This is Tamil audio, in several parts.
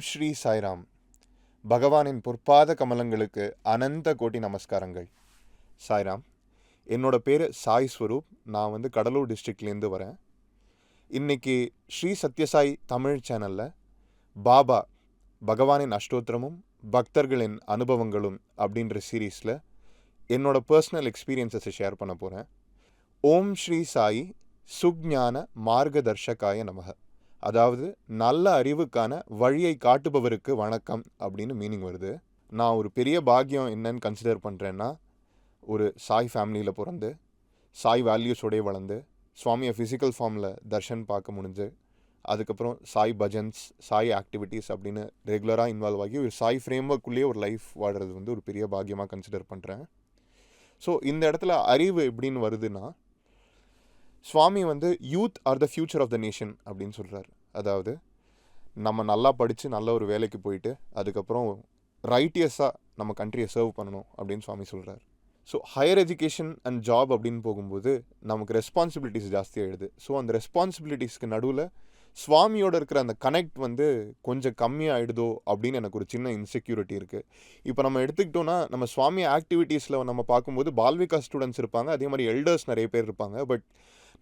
ஸ்ரீ சாய்ராம். பகவானின் பொற்பாத கமலங்களுக்கு அனந்த கோட்டி நமஸ்காரங்கள். சாய்ராம் என்னோடய பேர் சாய் ஸ்வரூப். நான் வந்து கடலூர் டிஸ்ட்ரிக்ட்லேருந்து வரேன். இன்னைக்கு ஸ்ரீ சத்யசாய் தமிழ் சேனலில் பாபா பகவானின் அஷ்டோத்திரமும் பக்தர்களின் அனுபவங்களும் அப்படின்ற சீரீஸில் என்னோட பர்சனல் எக்ஸ்பீரியன்ஸஸை ஷேர் பண்ண போகிறேன் ஓம் ஸ்ரீ சாயி சுக்ஞான மார்கதர்ஷகாய நமக. அதாவது நல்ல அறிவுக்கான வழியை காட்டுபவருக்கு வணக்கம் அப்படின்னு மீனிங் வருது. நான் ஒரு பெரிய பாக்கியம் என்னன்னு கன்சிடர் பண்ணுறேன்னா ஒரு சாய் ஃபேமிலியில் பிறந்து சாய் வேல்யூஸோடய வளர்ந்து சுவாமியை ஃபிசிக்கல் ஃபார்மில் தர்ஷன் பார்க்க முடிஞ்சு அதுக்கப்புறம் சாய் பஜன்ஸ் சாய் ஆக்டிவிட்டீஸ் அப்படின்னு ரெகுலராக இன்வால்வ் ஆகி ஒரு சாய் ஃப்ரேம்ஒர்க்குள்ளேயே ஒரு லைஃப் வாடுறது வந்து ஒரு பெரிய பாக்கியமாக கன்சிடர் பண்ணுறேன் ஸோ இந்த இடத்துல அறிவு எப்படின்னு வருதுன்னா சுவாமி வந்து youth are the future of the nation அப்படின்னு சொல்கிறார் அதாவது நம்ம நல்லா படித்து நல்ல ஒரு வேலைக்கு போயிட்டு அதுக்கப்புறம் ரைட்டியஸாக நம்ம கண்ட்ரியை சர்வ் பண்ணணும் அப்படின்னு சுவாமி சொல்கிறார் so higher education and job அப்படின்னு போகும்போது நமக்கு ரெஸ்பான்சிபிலிட்டிஸ் ஜாஸ்தியாகிடுது ஸோ அந்த ரெஸ்பான்சிபிலிட்டிஸ்க்கு நடுவில் சுவாமியோட இருக்கிற அந்த கனெக்ட் வந்து கொஞ்சம் கம்மியாகிடுதோ அப்படின்னு எனக்கு ஒரு சின்ன இன்செக்யூரிட்டி இருக்குது இப்போ நம்ம எடுத்துக்கிட்டோன்னா நம்ம சுவாமி ஆக்டிவிட்டீஸில் நம்ம பார்க்கும்போது பால்விகா ஸ்டூடெண்ட்ஸ் இருப்பாங்க அதே மாதிரி எல்டர்ஸ் நிறைய பேர் இருப்பாங்க. பட்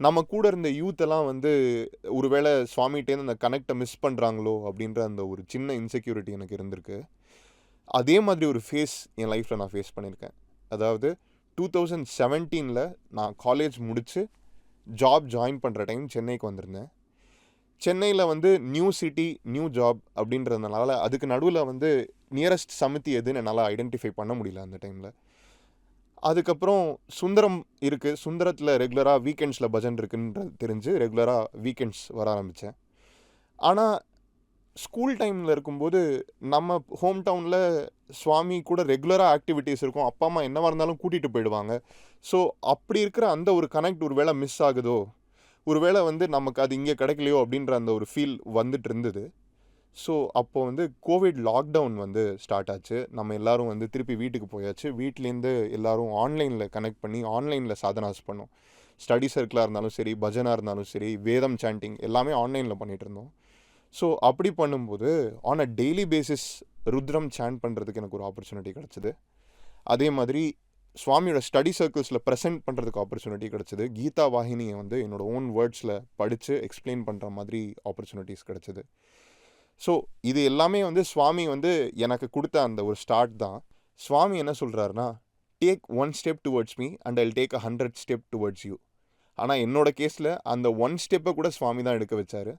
நம்ம கூட இருந்த யூத் எல்லாம் வந்து ஒருவேளை சுவாமிகிட்டேருந்து அந்த கனெக்டை மிஸ் பண்ணுறாங்களோ அப்படின்ற அந்த ஒரு சின்ன இன்செக்யூரிட்டி எனக்கு இருந்திருக்கு. அதே மாதிரி ஒரு ஃபேஸ் என் லைஃப்பில் நான் ஃபேஸ் பண்ணியிருக்கேன். அதாவது டூ தௌசண்ட் செவன்டீனில் நான் காலேஜ் முடித்து ஜாப் ஜாயின் பண்ணுற டைம் சென்னைக்கு வந்திருந்தேன். சென்னையில் வந்து நியூ சிட்டி நியூ ஜாப் அப்படின்றதுனால அதுக்கு நடுவில் வந்து நியரஸ்ட் சமிதி எதுன்னு என்னால் ஐடென்டிஃபை பண்ண முடியல அந்த டைமில் அதுக்கப்புறம் சுந்தரம் இருக்குது சுந்தரத்தில் ரெகுலராக வீக்கெண்ட்ஸில் பஜன் இருக்குன்றது தெரிஞ்சு ரெகுலராக வீக்கெண்ட்ஸ் வர ஆரம்பித்தேன் ஆனால் ஸ்கூல் டைமில் இருக்கும்போது நம்ம ஹோம் டவுனில் சுவாமி கூட ரெகுலராக ஆக்டிவிட்டீஸ் இருக்கும். அப்பா அம்மா என்னவாக இருந்தாலும் கூட்டிகிட்டு போயிடுவாங்க. ஸோ அப்படி இருக்கிற அந்த ஒரு கனெக்ட் ஒரு வேளை மிஸ் ஆகுதோ? ஒரு வேளை வந்து நமக்கு அது இங்கே கிடைக்கலையோ? அப்படின்ற அந்த ஒரு ஃபீல் வந்துட்டு இருந்தது. ஸோ அப்போ வந்து கோவிட் லாக்டவுன் வந்து ஸ்டார்ட் ஆச்சு. நம்ம எல்லோரும் வந்து திருப்பி வீட்டுக்கு போயாச்சு. வீட்லேருந்து எல்லோரும் ஆன்லைனில் கனெக்ட் பண்ணி ஆன்லைனில் சாதனாஸ் பண்ணோம். ஸ்டடி சர்க்கிளாக இருந்தாலும் சரி பஜனாக இருந்தாலும் சரி வேதம் சாண்டிங் எல்லாமே ஆன்லைனில் பண்ணிகிட்டு இருந்தோம். ஸோ அப்படி பண்ணும்போது on a daily basis Rudram chant பண்ணுறதுக்கு எனக்கு ஒரு ஆப்பர்ச்சுனிட்டி கிடச்சிது. அதே மாதிரி சுவாமியோட ஸ்டடி சர்க்கிள்ஸில் ப்ரெசென்ட் பண்ணுறதுக்கு ஆப்பர்ச்சுனிட்டி கிடச்சிது. கீதா வாகினியை வந்து என்னோடய ஓன் வேர்ட்ஸில் படித்து எக்ஸ்பிளைன் பண்ணுற மாதிரி ஆப்பர்ச்சுனிட்டிஸ் கிடச்சிது. ஸோ இது எல்லாமே வந்து சுவாமி வந்து எனக்கு கொடுத்த அந்த ஒரு ஸ்டார்ட் தான். சுவாமி என்ன சொல்கிறாருன்னா take one step towards me and I'll take a hundred step towards you ஆனால் என்னோட கேஸில் அந்த ஒன் ஸ்டெப்பை கூட சுவாமி தான் எடுக்க வச்சார்.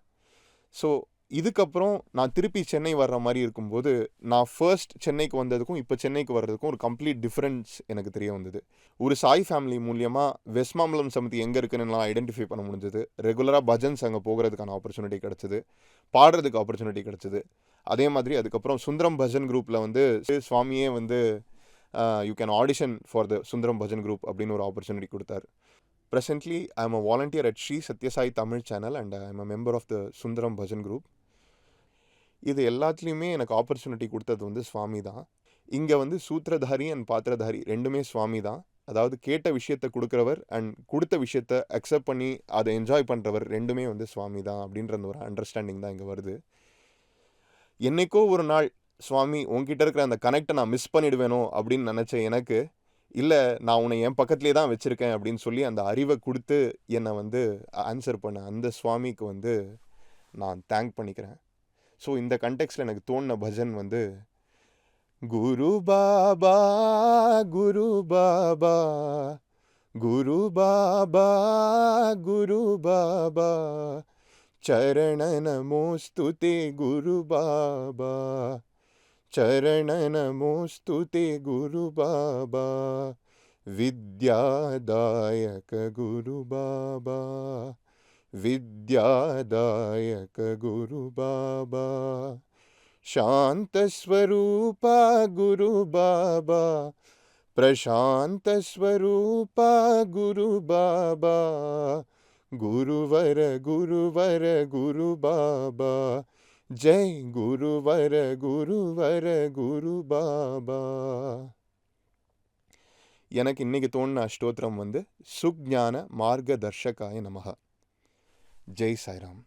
ஸோ இதுக்கப்புறம் நான் திருப்பி சென்னை வர்ற மாதிரி இருக்கும்போது நான் ஃபர்ஸ்ட் சென்னைக்கு வந்ததுக்கும் இப்போ சென்னைக்கு வர்றதுக்கும் ஒரு கம்ப்ளீட் டிஃப்ரென்ஸ் எனக்கு தெரிய வந்தது. ஒரு சாய் ஃபேமிலி மூலியமாக வெஸ்மாம்பலம் சமிதி எங்கே இருக்குன்னு நான் ஐடென்டிஃபை பண்ண முடிஞ்சது. ரெகுலராக பஜன்ஸ் அங்கே போகிறதுக்கான ஆப்பர்ச்சுனிட்டி கிடச்சிது. பாடுறதுக்கு ஆப்பர்ச்சுனிட்டி கிடச்சிது. அதே மாதிரி அதுக்கப்புறம் சுந்தரம் பஜன் குரூப்பில் வந்து சுவாமியே வந்து you can audition for the Sundaram bhajan group அப்படின்னு ஒரு ஆப்பர்ச்சுனிட்டி கொடுத்தார். Presently I am a volunteer at Sri Sathya Sai Tamil channel and I am a member of the Sundaram bhajan group இது எல்லாத்துலேயுமே எனக்கு ஆப்பர்ச்சுனிட்டி கொடுத்தது வந்து சுவாமி தான். இங்கே வந்து சூத்திரதாரி அண்ட் பாத்திரதாரி ரெண்டுமே சுவாமி தான். அதாவது கேட்ட விஷயத்தை கொடுக்குறவர் அண்ட் கொடுத்த விஷயத்த அக்செப்ட் பண்ணி அதை என்ஜாய் பண்ணுறவர் ரெண்டுமே வந்து சுவாமி தான் அப்படின்ற அந்த ஒரு அண்டர்ஸ்டாண்டிங் தான் இங்கே வருது. என்னைக்கோ ஒரு நாள் சுவாமி உங்ககிட்ட இருக்கிற அந்த கனெக்டை நான் மிஸ் பண்ணிடுவேனோ? அப்படின்னு நினச்ச எனக்கு இல்லை நான் உன்னை என் பக்கத்துலேயே தான் வச்சுருக்கேன் அப்படின்னு சொல்லி அந்த அறிவை கொடுத்து என்னை வந்து ஆன்சர் பண்ண அந்த சுவாமிக்கு வந்து நான் தேங்க் பண்ணிக்கிறேன். ஸோ இந்த கண்டெக்ஸ்டில் எனக்கு தோணின பஜன் வந்து குரு பாபா குரு பாபா குரு பாபா குரு பாபா ಚರಣ ನಮೋಸ್ತುತೆ ಗುರು ಬಾಬಾ ಚರಣ ನಮೋಸ್ತುತೆ ಗುರು ಬಾಬಾ ವಿದ್ಯಾದಾಯಕ విద్యాదాయక గురు బాబా శాంతస్వరూప గురు బాబా ప్రశాంతస్వరూప గురు బాబా గురువర గురువర గురు బాబా జై గురువర గురువర గురు బాబా எனக்கு இன்னைக்கு தோணின அஷ்டோத்திரம் வந்து சுக்ஞான மார்க்க தர்ஷகாய நமகா ஜெய் சாய்ராம்